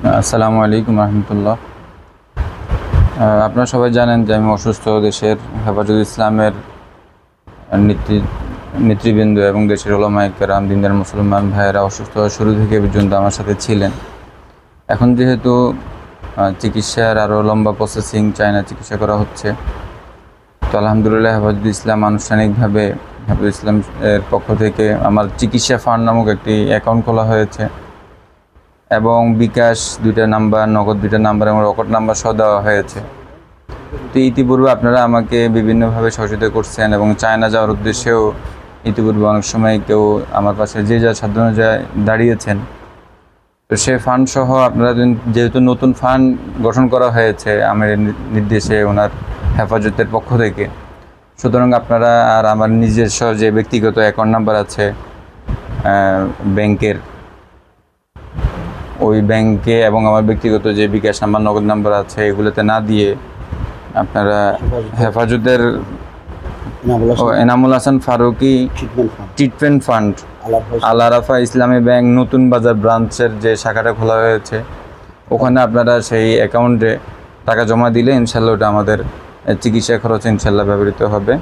আসসালামু আলাইকুম রহমতুল্লাহ। আপনারা সবাই জানেন যে আমি অসুস্থ দেশের হেফাজত ইসলামের নেতৃ, নেতৃবৃন্দ এবং দেশের ওলামাইকেরাম দিনদার মুসলমান ভাইয়েরা অসুস্থ শুরু থেকে পর্যন্ত আমার সাথে ছিলেন। এখন যেহেতু চিকিৎসার আরও লম্বা প্রসেসিং চায়না চিকিৎসা করা হচ্ছে, তো আলহামদুলিল্লাহ হেফাজত ইসলাম আনুষ্ঠানিকভাবে হেফাজত ইসলাম এর পক্ষ থেকে আমার চিকিৎসা ফান্ড নামক একটি অ্যাকাউন্ট খোলা হয়েছে। এবং বিকাশ দুইটা নাম্বার, নগদ দুইটা নাম্বার এবং রকট নাম্বার সহ দেওয়া হয়েছে। তো ইতিপূর্বে আপনারা আমাকে বিভিন্নভাবে সহযোগিতা করছেন এবং চায়না যাওয়ার উদ্দেশ্যেও ইতিপূর্বে অনেক সময় কেউ আমার পাশে যে যা সাধ্য অনুযায়ী দাঁড়িয়েছেন। তো সে ফান্ড সহ আপনারা যেহেতু নতুন ফান্ড গঠন করা হয়েছে আমার নির্দেশে ওনার হেফাজতের পক্ষ থেকে, সুতরাং আপনারা আর আমার নিজস্ব যে ব্যক্তিগত অ্যাকাউন্ট নাম্বার আছে ব্যাংকের ওই ব্যাংকে এবং আমার ব্যক্তিগত যে বিকাশ নাম্বার নগদ নাম্বার আছে এগুলোতে না দিয়ে আপনারা হেফাজতের Enamul Hasan Faruki treatment fund. Treatment fund. আলাপ আল আরাফা ইসলামী ব্যাংক নতুন বাজার ব্রাঞ্চের যে শাখাটা খোলা হয়েছে ওখানে আপনারা সেই অ্যাকাউন্টে টাকা জমা দিলে ইনশাল্লাহ ওটা আমাদের চিকিৎসা খরচ ইনশাল্লাহ ব্যবহৃত হবে।